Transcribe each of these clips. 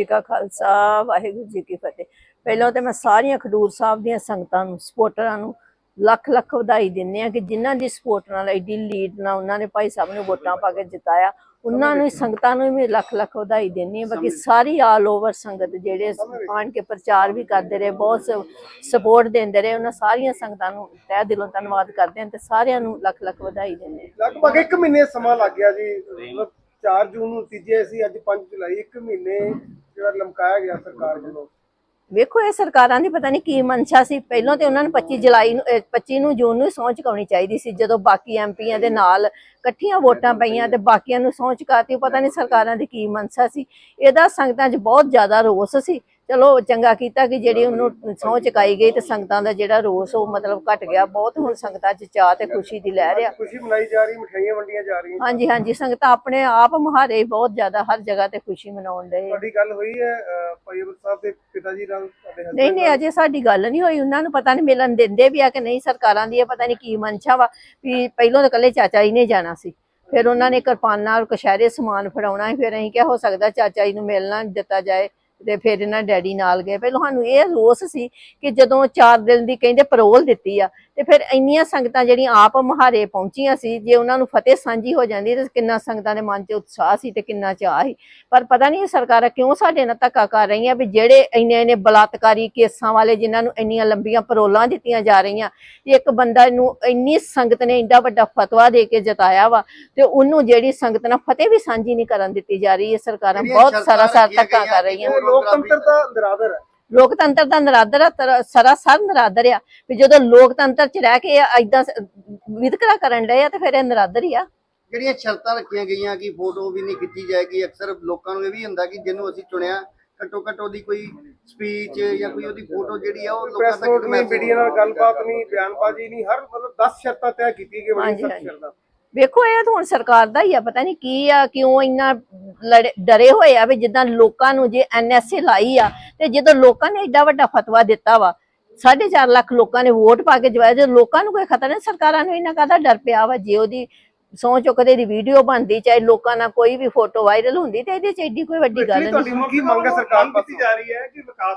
ਜੀ ਕਾ ਖਾਲਸਾ, ਵਾਹਿਗੁਰੂ ਜੀ ਕੀ ਫਤਿਹ। ਪਹਿਲਾਂ ਤੇ ਮੈਂ ਸਾਰੀਆਂ ਖਡੂਰ ਸਾਹਿਬ ਦੀਆਂ ਸੰਗਤਾਂ ਨੂੰ ਸਪੋਰਟਰਾਂ ਨੂੰ ਲੱਖ ਲੱਖ ਵਧਾਈ ਦਿੰਦੇ ਆ ਕਿ ਜਿਨ੍ਹਾਂ ਦੀ ਸਪੋਰਟ ਨਾਲ ਐਡੀ ਲੀਡ ਨਾਲ ਉਹਨਾਂ ਨੇ ਭਾਈ ਸਾਹਿਬ ਨੂੰ ਵੋਟਾਂ ਪਾ ਕੇ ਜਿਤਾਇਆ, ਉਹਨਾਂ ਨੂੰ ਸੰਗਤਾਂ ਨੂੰ ਵੀ ਲੱਖ ਲੱਖ ਵਧਾਈ ਦਿੰਦੀ ਆ ਬਾਕੀ ਸਾਰੀ ਆਲ ਓਵਰ ਸੰਗਤ ਜਿਹੜੇ ਆਣ ਕੇ ਪ੍ਰਚਾਰ ਵੀ ਕਰਦੇ ਰਹੇ, ਬਹੁਤ ਸਪੋਰਟ ਦਿੰਦੇ ਰਹੇ, ਉਹਨਾਂ ਸਾਰੀਆਂ ਸੰਗਤਾਂ ਨੂੰ ਤਹਿ ਦਿਲੋਂ ਧੰਨਵਾਦ ਕਰਦੇ ਹਾਂ ਤੇ ਸਾਰਿਆਂ ਨੂੰ ਲੱਖ ਲੱਖ ਵਧਾਈ ਦਿੰਦੇ ਲਗਭਗ 1 ਮਹੀਨੇ ਸਮਾਂ ਲੱਗ ਗਿਆ ਜੀ, ਮਤਲਬ 4 ਜੂਨ ਨੂੰ ਤੀਜੇ ਸੀ, ਅੱਜ 5 ਜੁਲਾਈ 1 ਮਹੀਨੇ ਜਿਹੜਾ ਲਮਕਾਇਆ ਗਿਆ ਸਰਕਾਰ ਵੱਲੋਂ। ਵੇਖੋ, ਇਹ ਸਰਕਾਰਾਂ ਦੀ ਪਤਾ ਨਹੀਂ ਕੀ ਮਨਸ਼ਾ ਸੀ। ਪਹਿਲਾਂ ਤੇ ਉਹਨਾਂ ਨੂੰ 25 ਜੁਲਾਈ ਨੂੰ, ਅਹ 25 ਨੂੰ ਜੂਨ ਨੂੰ ਸਹੁੰ ਚੁਕਾਉਣੀ ਚਾਹੀਦੀ ਸੀ। ਜਦੋਂ ਬਾਕੀ ਐਮਪੀਆਂ ਦੇ ਨਾਲ ਇਕੱਠੀਆਂ ਵੋਟਾਂ ਪਈਆਂ ਤੇ ਬਾਕੀਆਂ ਨੂੰ ਸਹੁੰ ਚੁਕਾਤੀ, ਪਤਾ ਨਹੀਂ ਸਰਕਾਰਾਂ ਦੀ ਕੀ ਮਨਸ਼ਾ ਸੀ। ਇਹਦਾ ਸੰਗਤਾਂ 'ਚ ਬਹੁਤ ਜ਼ਿਆਦਾ ਰੋਸ ਸੀ। ਚਲੋ ਚੰਗਾ ਕੀਤਾ ਕਿ ਜਿਹੜੀ ਉਹਨੂੰ ਸਹੁੰ ਚੁਕਾਈ ਗਈ ਤੇ ਸੰਗਤਾਂ ਦਾ ਜਿਹੜਾ ਰੋਸ ਉਹ ਮਤਲਬ ਘਟ ਗਿਆ। ਬਹੁਤ ਹੁਣ ਸੰਗਤਾਂ 'ਚ ਚਾਹ ਤੇ ਖੁਸ਼ੀ ਦੀ ਲਹਿਰ ਆ। ਖੁਸ਼ੀ ਮਨਾਈ ਜਾ ਰਹੀ ਮਠਿਆਈਆਂ ਵੰਡੀਆਂ ਜਾ ਰਹੀਆਂ। ਹਾਂਜੀ ਹਾਂਜੀ ਸੰਗਤਾਂ ਆਪਣੇ ਆਪ ਮੁਹਾਰੇ ਬਹੁਤ ਜ਼ਿਆਦਾ ਹਰ ਜਗ੍ਹਾ ਤੇ ਖੁਸ਼ੀ ਮਨਾਉਣ ਦੇ ਤੁਹਾਡੀ ਗੱਲ ਹੋਈ ਹੈ ਭਾਈ ਅਮਰ ਸਾਹਿਬ ਦੇ ਪਿਤਾ ਜੀ ਨਾਲ ਤੁਹਾਡੇ husband ਨਹੀਂ ਨਹੀਂ ਅਜੇ ਸਾਡੀ ਗੱਲ ਨਹੀਂ ਹੋਈ। ਉਹਨਾਂ ਨੂੰ ਪਤਾ ਨਹੀਂ ਮਿਲਣ ਦਿੰਦੇ ਵੀ ਆ ਕਿ ਨਹੀਂ ਸਰਕਾਰਾਂ ਦੀ ਇਹ ਪਤਾ ਨਹੀਂ ਕੀ ਮਨਸ਼ਾ ਵਾ ਵੀ ਪਹਿਲਾਂ ਤਾਂ ਕੱਲੇ ਚਾਚਾ ਜੀ ਨੇ ਜਾਣਾ ਸੀ। ਫਿਰ ਉਹਨਾਂ ਨੇ ਕਿਰਪਾਨਾਂ ਕਸ਼ਹਿਰੇ ਸਮਾਨ ਫੜਾਉਣਾ ਸੀ। ਫਿਰ ਅਸੀਂ ਕਿਹਾ ਹੋ ਸਕਦਾ ਚਾਚਾ ਜੀ ਨੂੰ ਮਿਲਣਾ ਦਿੱਤਾ ਜਾਏ। ਤੇ ਫਿਰ ਇਹਨਾਂ ਡੈਡੀ ਨਾਲ ਗਏ। ਪਹਿਲਾਂ ਸਾਨੂੰ ਇਹ ਰੋਸ ਸੀ ਕਿ ਜਦੋਂ 4 ਦਿਨ ਦੀ ਕਹਿੰਦੇ ਪਰੋਲ ਦਿੱਤੀ ਆ ਤੇ ਫਿਰ ਇੰਨੀਆਂ ਸੰਗਤਾਂ ਜਿਹੜੀਆਂ ਆਪ ਮਹਾਰੇ ਪਹੁੰਚੀਆਂ ਸੀ ਜੇ ਉਹਨਾਂ ਨੂੰ ਫਤਿਹ ਸਾਂਝੀ ਹੋ ਜਾਂਦੀ ਤੇ ਕਿੰਨਾ ਸੰਗਤਾਂ ਦੇ ਮਨ 'ਚ ਉਤਸ਼ਾਹ ਸੀ ਤੇ ਕਿੰਨਾ ਚਾਹ ਸੀ। ਪਰ ਪਤਾ ਨਹੀਂ ਸਰਕਾਰਾਂ ਕਿਉਂ ਸਾਡੇ ਨਾਲ ਧੱਕਾ ਕਰ ਰਹੀਆਂ ਵੀ ਜਿਹੜੇ ਇੰਨੇ ਇੰਨੇ ਬਲਾਤਕਾਰੀ ਕੇਸਾਂ ਵਾਲੇ ਜਿਨ੍ਹਾਂ ਨੂੰ ਇੰਨੀਆਂ ਲੰਬੀਆਂ ਪਰੋਲਾਂ ਦਿੱਤੀਆਂ ਜਾ ਰਹੀਆਂ ਇੱਕ ਬੰਦਾ ਨੂੰ ਇੰਨੀ ਸੰਗਤ ਨੇ ਇੰਨਾ ਵੱਡਾ ਫਤਵਾ ਦੇ ਕੇ ਜਿਤਾਇਆ ਵਾ ਤੇ ਉਹਨੂੰ ਜਿਹੜੀ ਸੰਗਤ ਨਾਲ ਫਤਿਹ ਵੀ ਸਾਂਝੀ ਨਹੀਂ ਕਰਨ ਦਿੱਤੀ ਜਾ ਰਹੀ ਇਹ ਸਰਕਾਰਾਂ ਬਹੁਤ ਸਾਰਾ ਸਾਰ ਧੱਕਾ ਕਰ ਰਹੀਆਂ। ਲੋਕਤੰਤਰ ਦਾ ਨਿਰਾਦਰ ਹੈ। ਲੋਕਤੰਤਰ ਦਾ ਨਰਾਦਰ ਸਰਾਸਰ ਨਰਾਦਰ ਆ। ਵੀ ਜਦੋਂ ਲੋਕਤੰਤਰ ਚ ਰਹਿ ਕੇ ਐਦਾਂ ਵਿਤਕਰਾ ਕਰਨ ਡਏ ਆ ਤੇ ਫਿਰ ਇਹ ਨਰਾਦਰ ਹੀ ਆ। ਜਿਹੜੀਆਂ ਸ਼ਰਤਾਂ ਰੱਖੀਆਂ ਗਈਆਂ ਕਿ ਫੋਟੋ ਵੀ ਨਹੀਂ ਖਿੱਚੀ ਜਾਏਗੀ ਅਕਸਰ ਲੋਕਾਂ ਨੂੰ ਇਹ ਵੀ ਹੁੰਦਾ ਕਿ ਜਿਹਨੂੰ ਅਸੀਂ ਚੁਣਿਆ ਘੱਟੋ ਘੱਟ ਉਹਦੀ ਕੋਈ ਸਪੀਚ ਜਾਂ ਕੋਈ ਉਹਦੀ ਫੋਟੋ ਜਿਹੜੀ ਆ ਉਹ ਲੋਕਾਂ ਤੱਕ message ਮੀਡੀਆ ਨਾਲ ਗੱਲਬਾਤ ਨਹੀਂ ਬਿਆਨਬਾਜ਼ੀ ਨਹੀਂ ਹਰ ਮਤਲਬ 10 ਸ਼ਰਤਾਂ ਤੈਅ ਕੀਤੀ ਗਈ ਬੜੀ ਹਾਂਜੀ, ਸਖਤ ਹਾਂਜੀ। ਸ਼ਰਤਾਂ। ਵੇਖੋ ਇਹ ਤਾਂ ਹੁਣ ਸਰਕਾਰ ਦਾ ਹੀ ਆ ਪਤਾ ਨਹੀਂ ਕੀ ਆ ਕਿਉਂ ਇੰਨਾ ਡਰੇ ਹੋਏ ਆ ਵੀ ਜਿੱਦਾਂ ਲੋਕਾਂ ਨੂੰ ਜੇ ਐਨਐਸਏ ਲਾਈ ਆ ਤੇ ਜਦੋਂ ਲੋਕਾਂ ਨੇ ਏਡਾ ਵੱਡਾ ਫਤਵਾ ਦਿੱਤਾ ਵਾ 4.5 ਲੱਖ ਲੋਕਾਂ ਨੇ ਵੋਟ ਪਾ ਕੇ ਜਵਾਇਆ ਜੇ ਲੋਕਾਂ ਨੂੰ ਕੋਈ ਖਤਰਾ ਨਹੀਂ ਸਰਕਾਰਾਂ ਨੂੰ ਇਹਨਾਂ ਕਾਹਦਾ ਡਰ ਪਿਆ ਵਾ ਜੇ ਉਹਦੀ ਸੌ ਚੁੱਕਦੇ ਦੀ ਵੀਡੀਓ ਬਣਦੀ ਚਾਹੇ ਲੋਕਾਂ ਨਾਲ ਕੋਈ ਵੀ ਫੋਟੋ ਵਾਇਰਲ ਹੁੰਦੀ ਤੇ ਇਹਦੇ ਚ ਏਡੀ ਕੋਈ ਵੱਡੀ ਗੱਲ ਨਹੀਂ। ਤੁਹਾਡੀ ਕੀ ਮੰਗ ਹੈ ਸਰਕਾਰ ਕੀਤੀ ਪਾਸੋਂ ਜਾ ਰਹੀ ਹੈ ਕਿ ਵਿਕਾਸ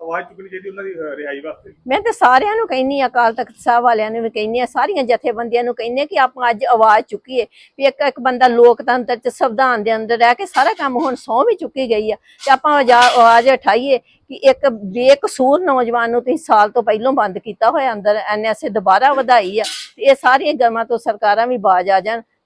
ਆਵਾਜ਼ ਚੁੱਕਣੀ ਚਾਹੀਦੀ ਉਹਨਾਂ ਦੀ ਅਹ, ਰਿਹਾਈ ਵਾਸਤੇ? ਮੈਂ ਤੇ ਸਾਰਿਆਂ ਨੂੰ ਕਹਿੰਨੀ ਆ ਅਕਾਲ ਤਖਤ ਸਾਹਿਬ ਵਾਲਿਆਂ ਨੂੰ ਵੀ ਕਹਿੰਨੀ ਆ ਸਾਰੀਆਂ ਜਥੇਬੰਦੀਆਂ ਨੂੰ ਕਹਿੰਨੀ ਆ ਕਿ ਆਪਾਂ ਅੱਜ ਆਵਾਜ਼ ਚੁੱਕੀਏ ਵੀ ਇੱਕ ਇੱਕ ਬੰਦਾ ਲੋਕਤੰਤਰ ਚ ਸੰਵਿਧਾਨ ਦੇ ਅੰਦਰ ਰਹਿ ਕੇ ਸਾਰਾ ਕੰਮ ਹੁਣ ਸਹੁੰ ਵੀ ਚੁੱਕੀ ਗਈ ਆ ਤੇ ਆਪਾਂ ਆਜਾ- ਆਵਾਜ਼ ਉਠਾਈਏ ਕਿ ਇੱਕ ਬੇਕਸੂਰ ਨੌਜਵਾਨ ਨੂੰ ਤੁਸੀਂ ਸਾਲ ਤੋਂ ਪਹਿਲਾਂ ਬੰਦ ਕੀਤਾ ਹੋਇਆ ਅੰਦਰ ਐਨਐਸਏ ਦੁਬਾਰਾ ਵਧਾਈ ਆ ਤੇ ਇਹ ਸਾਰੀਆਂ ਗਰਮਾਂ ਤੋਂ ਸਰਕਾਰਾਂ ਵੀ ਬਾਜ ਆ ਜਾਣ।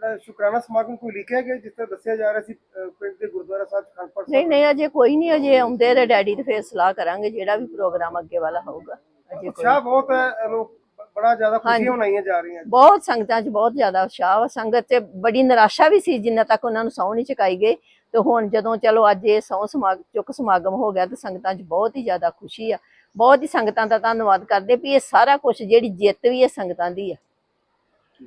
ਜਿਹੜਾ ਸ਼ੁਕਰਾਨਾ ਸਮਾਗਮ ਕੋਈ ਲਿਖਿਆ ਗਿਆ ਜਿਸ ਤਰ੍ਹਾਂ ਦੱਸਿਆ ਜਾ ਰਿਹਾ ਸੀ ਅਹ, ਪਿੰਡ ਦੇ ਗੁਰਦੁਆਰਾ ਸਾਹਿਬ ਖੰਡਪੜ ਨਹੀਂ ਨਹੀਂ ਅਜੇ ਕੋਈ ਨਹੀਂ ਅਜੇ ਆਉਂਦੇ ਤੇ ਡੈਡੀ ਤੇ ਫੇਰ ਸਲਾਹ ਕਰਾਂਗੇ ਜਿਹੜਾ ਵੀ ਪ੍ਰੋਗਰਾਮ ਅੱਗੇ ਵਾਲਾ ਹੋਊਗਾ। ਅਜੇ ਕੋਈ ਉਤਸ਼ਾਹ ਬਹੁਤ ਹੈ ਇਹਨੂੰ ਬੜਾ ਜ਼ਿਆਦਾ। ਖੁਸ਼ੀਆਂ ਮਨਾਈਆਂ ਜਾ ਰਹੀਆਂ। ਬਹੁਤ ਸੰਗਤਾਂ 'ਚ ਬਹੁਤ ਜ਼ਿਆਦਾ ਉਤਸ਼ਾਹ ਵਾ। ਸੰਗਤ 'ਚ ਬੜੀ ਨਿਰਾਸ਼ਾ ਵੀ ਸੀ ਜਿੰਨਾ ਤੱਕ ਉਹਨਾਂ ਨੂੰ ਸਹੁੰ ਨਹੀਂ ਚੁਕਾਈ ਗਈ। ਤੇ ਹੁਣ ਜਦੋਂ ਚਲੋ ਅੱਜ ਇਹ ਸਹੁੰ ਸਮਾਗ ਚੁੱਕ ਸਮਾਗਮ ਹੋ ਗਿਆ ਤੇ ਸੰਗਤਾਂ 'ਚ ਬਹੁਤ ਹੀ ਜ਼ਿਆਦਾ ਖੁਸ਼ੀ ਆ। ਬਹੁਤ ਹੀ ਸੰਗਤਾਂ ਦਾ ਧੰਨਵਾਦ ਕਰਦੇ ਵੀ ਇਹ ਸਾਰਾ ਕੁਝ ਜਿਹੜੀ ਜਿੱਤ ਵੀ ਇਹ ਸੰਗਤਾਂ ਦੀ ਆ।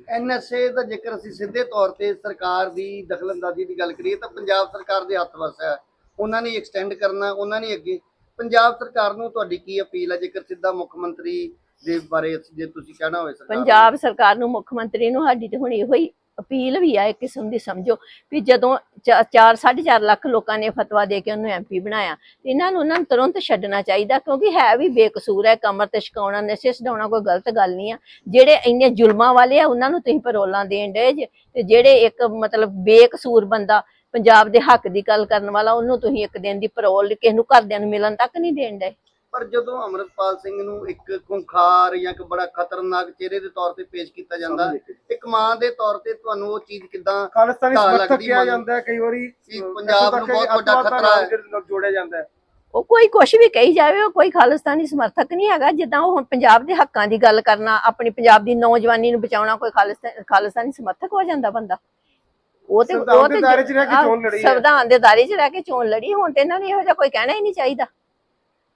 ਐਨਐਸਏ ਦਾ ਜੇਕਰ ਅਸੀਂ ਸਿੱਧੇ ਤੌਰ ਤੇ ਸਰਕਾਰ ਦੀ ਦਖਲਅੰਦਾਜ਼ੀ ਦੀ ਗੱਲ ਕਰੀਏ ਤਾਂ ਪੰਜਾਬ ਸਰਕਾਰ ਦੇ ਹੱਥ ਵਸ ਹੈ। ਉਹਨਾਂ ਨੇ ਐਕਸਟੈਂਡ ਕਰਨਾ, ਉਹਨਾਂ ਨੇ ਅੱਗੇ। ਪੰਜਾਬ ਸਰਕਾਰ ਨੂੰ ਤੁਹਾਡੀ ਕੀ ਅਪੀਲ ਹੈ? ਜੇਕਰ ਸਿੱਧਾ ਮੁੱਖ ਮੰਤਰੀ ਦੇ ਬਾਰੇ ਜੇ ਤੁਸੀਂ ਕਹਿਣਾ ਹੋਵੇ ਸਰਕਾਰ ਪੰਜਾਬ ਸਰਕਾਰ ਨੂੰ, ਮੁੱਖ ਮੰਤਰੀ ਨੂੰ, ਸਾਡੀ ਤੇ ਹੁਣ ਇਹੋ ਹੀ ਅਪੀਲ ਵੀ ਆ ਇੱਕ ਕਿਸਮ ਦੀ ਸਮਝੋ ਵੀ ਜਦੋਂ 4 4.5 ਲੱਖ ਲੋਕਾਂ ਨੇ ਫਤਵਾ ਦੇ ਕੇ ਉਹਨੂੰ ਐਮਪੀ ਬਣਾਇਆ ਇਹਨਾਂ ਨੂੰ ਉਹਨਾਂ ਨੂੰ ਤੁਰੰਤ ਛੱਡਣਾ ਚਾਹੀਦਾ ਕਿਉਂਕਿ ਹੈ ਵੀ ਬੇਕਸੂਰ ਹੈ ਕਮਰ ਤੇ ਛਕਾਉਣਾ, ਨਸ਼ੇ ਛਡਾਉਣਾ ਕੋਈ ਗਲਤ ਗੱਲ ਨਹੀਂ ਆ। ਜਿਹੜੇ ਇੰਨੇ ਜ਼ੁਲਮਾਂ ਵਾਲੇ ਆ, ਉਹਨਾਂ ਨੂੰ ਤੁਸੀਂ ਪਰੋਲਾਂ ਦੇਣ ਡਏ ਜੇ, ਤੇ ਜਿਹੜੇ ਇੱਕ ਮਤਲਬ ਬੇਕਸੂਰ ਬੰਦਾ ਪੰਜਾਬ ਦੇ ਹੱਕ ਦੀ ਗੱਲ ਕਰਨ ਵਾਲਾ, ਉਹਨੂੰ ਤੁਸੀਂ ਇੱਕ ਦਿਨ ਦੀ ਪਰੋਲ ਕਿਸੇ ਨੂੰ ਘਰਦਿਆਂ ਨੂੰ ਮਿਲਣ ਤੱਕ ਨਹੀਂ ਦੇਣ ਡਏ। ਪਰ ਜਦੋਂ ਅਮਰਪਾਲ ਸਿੰਘ ਨੂੰ ਇੱਕ ਖੁੰਖਾਰ ਜਾਂ ਇੱਕ ਬੜਾ ਖਤਰਨਾਕ ਚਿਹਰੇ ਦੇ ਤੌਰ ਤੇ ਪੇਸ਼ ਕੀਤਾ ਜਾਂਦਾ ਇੱਕ ਮਾਂ ਦੇ ਤੌਰ ਤੇ ਤੁਹਾਨੂੰ ਉਹ ਚੀਜ਼ ਕਿਦਾਂ ਖਾਲਿਸਤਾਨੀ ਢਾਹ ਸਮਰਥਕ ਲੱਗਦੀ ਕਿਹਾ ਮਨ- ਜਾਂਦਾ ਹੈ ਕਈ ਵਾਰੀ ਕਿ ਅਹ, ਪੰਜਾਬ ਇੱਥੋਂ ਨੂੰ ਤੱਕ ਬਹੁਤ ਕਿ ਵੱਡਾ ਅੱਤਵਾਦ ਖਤਰਾ ਹੈ। ਨਾਲ ਜਿਹੜੇ ਨਾਲ ਜੋੜਿਆ ਜਾਂਦਾ ਹੈ। ਉਹ ਕੋਈ ਕੁਛ ਵੀ ਕਹੀ ਜਾਵੇ ਉਹ ਕੋਈ ਖਾਲਿਸਤਾਨੀ ਸਮਰਥਕ ਨਹੀਂ ਹੈਗਾ। ਜਿੱਦਾਂ ਉਹ ਹੁਣ ਪੰਜਾਬ ਦੇ ਹੱਕਾਂ ਦੀ ਗੱਲ ਕਰਨਾ ਆਪਣੀ ਪੰਜਾਬ ਦੀ ਨੌਜਵਾਨੀ ਨੂੰ ਬਚਾਉਣਾ ਕੋਈ ਖਾਲਿਸਤਾਨ ਸਮਰਥਕ ਹੋ ਜਾਂਦਾ ਬੰਦਾ। ਉਹ ਤੇ ਸੰਵਿਧਾਨ ਉਹ ਦੇ ਤੇ ਦਾਇਰੇ 'ਚ ਰਹਿ ਕੇ ਆਹ, ਚੋਣ ਲੜੀ ਹੈ। ਸੰਵਿਧਾਨ ਦੇ ਦਾਇਰੇ 'ਚ ਰਹਿ ਕੇ ਚੋਣ ਲੜੀ ਹੁਣ ਤੇ ਇਹਨਾਂ ਨੂੰ ਇਹੋ ਜਿਹਾ ਕੋਈ ਕਹਿਣਾ ਹੀ ਨਹੀਂ ਚਾਹੀਦਾ।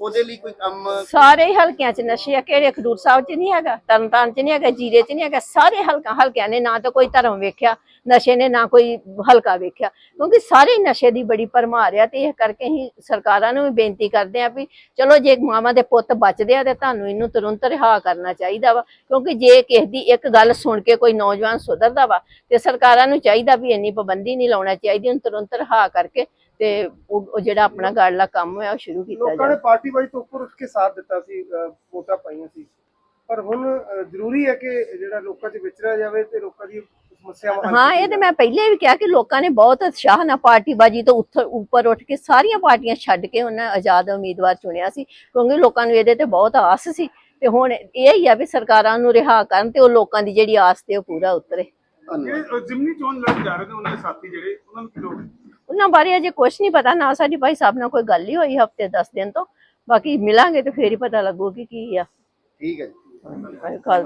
ਉਹਦੇ ਲਈ ਕੋਈ ਕੰਮ ਸਾਰੇ ਹੀ ਹਲਕਿਆਂ 'ਚ ਨਸ਼ੇ ਆ, ਕਿਹੜੇ ਖਡੂਰ ਸਾਹਿਬ 'ਚ ਨਹੀਂ ਹੈਗਾ, ਤਰਨਤਾਰਨ 'ਚ ਨਹੀਂ ਹੈਗਾ, ਜੀਰੇ 'ਚ ਨਹੀਂ ਹੈਗਾ, ਸਾਰੇ ਹਲਕਾ ਹਲਕਿਆਂ ਨੇ ਨਾ ਤਾਂ ਕੋਈ ਧਰਮ ਵੇਖਿਆ, ਨਸ਼ੇ ਨੇ ਨਾ ਕੋਈ ਹਲਕਾ ਵੇਖਿਆ, ਕਿਉਂਕਿ ਸਾਰੇ ਨਸ਼ੇ ਦੀ ਬੜੀ ਭਰਮਾਰ ਆ ਤੇ ਇਹ ਕਰਕੇ ਹੀ ਸਰਕਾਰਾਂ ਨੂੰ ਵੀ ਬੇਨਤੀ ਕਰਦੇ ਆ ਵੀ ਚਲੋ ਜੇ ਮਾਵਾਂ ਦੇ ਪੁੱਤ ਬਚਦੇ ਆ ਤੇ ਤੁਹਾਨੂੰ ਇਹਨੂੰ ਤੁਰੰਤ ਰਿਹਾ ਕਰਨਾ ਚਾਹੀਦਾ ਵਾ, ਕਿਉਂਕਿ ਜੇ ਕਿਸੇ ਦੀ ਇੱਕ ਗੱਲ ਸੁਣ ਕੇ ਕੋਈ ਨੌਜਵਾਨ ਸੁਧਰਦਾ ਵਾ ਤੇ ਸਰਕਾਰਾਂ ਨੂੰ ਚਾਹੀਦਾ ਵੀ ਇੰਨੀ ਪਾਬੰਦੀ ਨਹੀਂ ਲਾਉਣਾ ਚਾਹੀਦੀ, ਉਹਨੂੰ ਤੁਰੰਤ ਰਿਹਾ ਕਰਕੇ ਤੇ ਉਹ ਜਿਹੜਾ ਆਪਣਾ ਗਾੜਲਾ ਕੰਮ ਹੈ ਉਹ ਸ਼ੁਰੂ ਕੀਤਾ ਲੋਕਾਂ ਨੇ ਪਾਰਟੀ ਵਾਈ ਤੋਂ ਉੱਪਰ ਉੱਠ ਕੇ ਸਾਥ ਦਿੱਤਾ ਸੀ ਵੋਟਾਂ ਪਾਈਆਂ ਸੀ। ਪਰ ਹੁਣ ਜ਼ਰੂਰੀ ਹੈ ਕਿ ਜਿਹੜਾ ਲੋਕਾਂ 'ਚ ਵਿਚਰਿਆ ਜਾਵੇ ਤੇ ਲੋਕਾਂ ਦੀ ਸਮੱਸਿਆਵਾਂ ਹੱਲ ਹਾਂ ਇਹ ਤੇ ਮੈਂ ਪਹਿਲੇ ਵੀ ਕਿਹਾ ਕਿ ਲੋਕਾਂ ਨੇ ਬਹੁਤ ਉਤਸ਼ਾਹ ਨਾਲ ਪਾਰਟੀਬਾਜੀ ਤੋਂ ਉੱਥ- ਉੱਪਰ ਉੱਠ ਕੇ ਸਾਰੀਆਂ ਪਾਰਟੀਆਂ ਛੱਡ ਕੇ ਉਹਨਾਂ ਆਜ਼ਾਦ ਉਮੀਦਵਾਰ ਚੁਣਿਆ ਸੀ ਕਿਉਂਕਿ ਲੋਕਾਂ ਨੂੰ ਇਹਦੇ ਤੇ ਬਹੁਤ ਆਸ ਸੀ। ਤੇ ਹੁਣ ਇਹ ਹੀ ਆ ਵੀ ਸਰਕਾਰਾਂ ਨੂੰ ਰਿਹਾ ਕਰਨ ਤੇ ਉਹ ਲੋਕਾਂ ਦੀ ਜਿਹੜੀ ਆਸ ਤੇ ਉਹ ਪੂਰਾ ਉਤਰੇ। ਧੰਨਵਾਦ। ਜਿਹੜੇ ਜ਼ਿਮਨੀ ਚੋਣ ਲੜ ਜਾ ਰਹੇ ਨੇ ਉਹਨਾਂ ਦੇ ਸਾਥੀ ਜਿਹੜੇ ਉਹਨਾਂ ਨੂੰ ਕੀ ਲੋੜ ਹੈ? ਉਹਨਾਂ ਬਾਰੇ ਅਜੇ ਕੁਝ ਨਹੀਂ ਪਤਾ ਨਾ ਸਾਡੀ ਭਾਈ ਸਾਹਿਬ ਨਾਲ ਕੋਈ ਗੱਲ ਹੀ ਹੋਈ ਹਫ਼ਤੇ 10 ਦਿਨ ਤੋਂ। ਬਾਕੀ ਮਿਲਾਂਗੇ ਤੇ ਫੇਰ ਹੀ ਪਤਾ ਲੱਗੂ ਕਿ ਕੀ ਆ। ਠੀਕ ਹੈ ਜੀ। ਕੱਲ